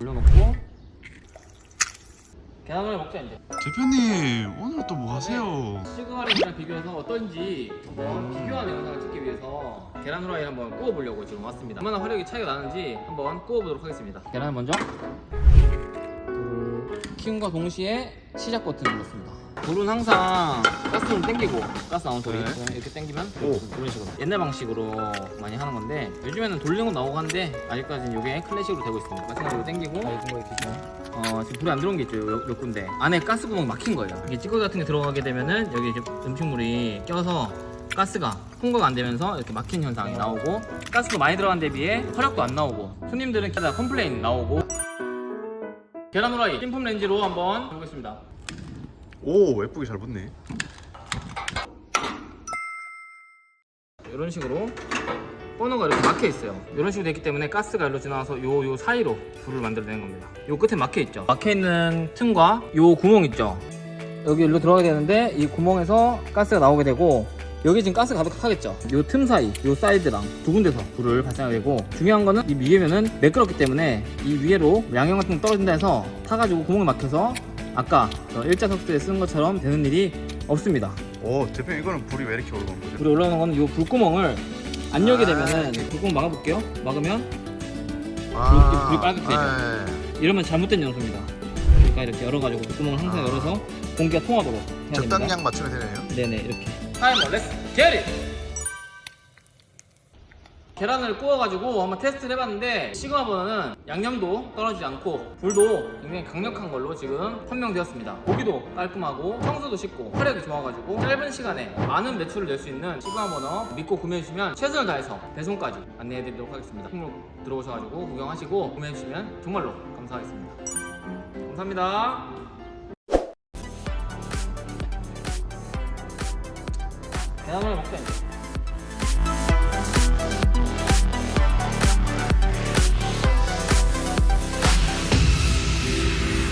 올려놓고 계란후라이 먹자 이제. 대표님 오늘 또 뭐 하세요? 시그마린이랑 비교해서 어떤지 한번 비교하는 영상을 찍기 위해서 계란 후라이 한번 구워보려고 지금 왔습니다. 얼마나 화력이 차이가 나는지 한번 구워보도록 하겠습니다. 계란 먼저. 불을 키움과 동시에 시작 버튼을 눌렀습니다. 불은 항상 가스로 당기고. 가스 나온 소리. 네. 이렇게 당기면 오. 이런 식으로. 옛날 방식으로 많이 하는 건데 요즘에는 돌리고 나오고 한데 아직까지는 이게 클래식으로 되고 있습니다. 마찬가지로 당기고. 어, 지금 불이 안 들어온 게 있죠 요, 요 군데. 안에 가스 구멍이 막힌 거예요. 이게 찌꺼기 같은 게 들어가게 되면은 여기 이제 음식물이 껴서 가스가 통과가 안 되면서 이렇게 막힌 현상이 나오고 가스가 많이 들어간 데 비해 화력도 안 나오고 손님들은 게다 컴플레인 나오고. 계란 후라이 찜품 렌즈로 한번 해보겠습니다. 오 예쁘게 잘 붙네. 이런 식으로 버너가 이렇게 막혀 있어요. 이런 식으로 됐기 때문에 가스가 일로 지나와서 요 요 사이로 불을 만들어내는 겁니다. 요 끝에 막혀 있죠. 막혀 있는 틈과 요 구멍 있죠. 여기 일로 들어가게 되는데 이 구멍에서 가스가 나오게 되고 여기 지금 가스가 가득하겠죠. 요 틈 사이, 요 사이드랑 두 군데서 불을 발생하게 되고 중요한 거는 이 위에면은 매끄럽기 때문에 이 위에로 양형 같은 거 떨어진다 해서 타가지고 구멍이 막혀서 아까 저 일자석쇠에 쓰는 것처럼 되는 일이 없습니다. 오 대표님 이거는 불이 왜 이렇게 올라온 거죠? 불이 올라오는 거는 이 불구멍을 안 열게 아, 되면은 네. 불구멍 막아볼게요. 막으면 아, 불이 빨갛게 되죠. 네. 이러면 잘못된 연소입니다. 그러니까 이렇게 열어가지고 불구멍을 항상 아. 열어서 공기가 통하도록 해야 됩니다. 적당량 맞추면 되네요. 네네 이렇게. 타이머 렛츠 게리. 계란을 구워가지고 한번 테스트를 해봤는데 시그마 버너는 양념도 떨어지지 않고 불도 굉장히 강력한 걸로 지금 판명되었습니다. 보기도 깔끔하고 청소도 쉽고 화력이 좋아가지고 짧은 시간에 많은 매출을 낼 수 있는 시그마 버너 믿고 구매해주시면 최선을 다해서 배송까지 안내해드리도록 하겠습니다. 품목 들어오셔가지고 구경하시고 구매해주시면 정말로 감사하겠습니다. 감사합니다. 계란을 먹자 이제.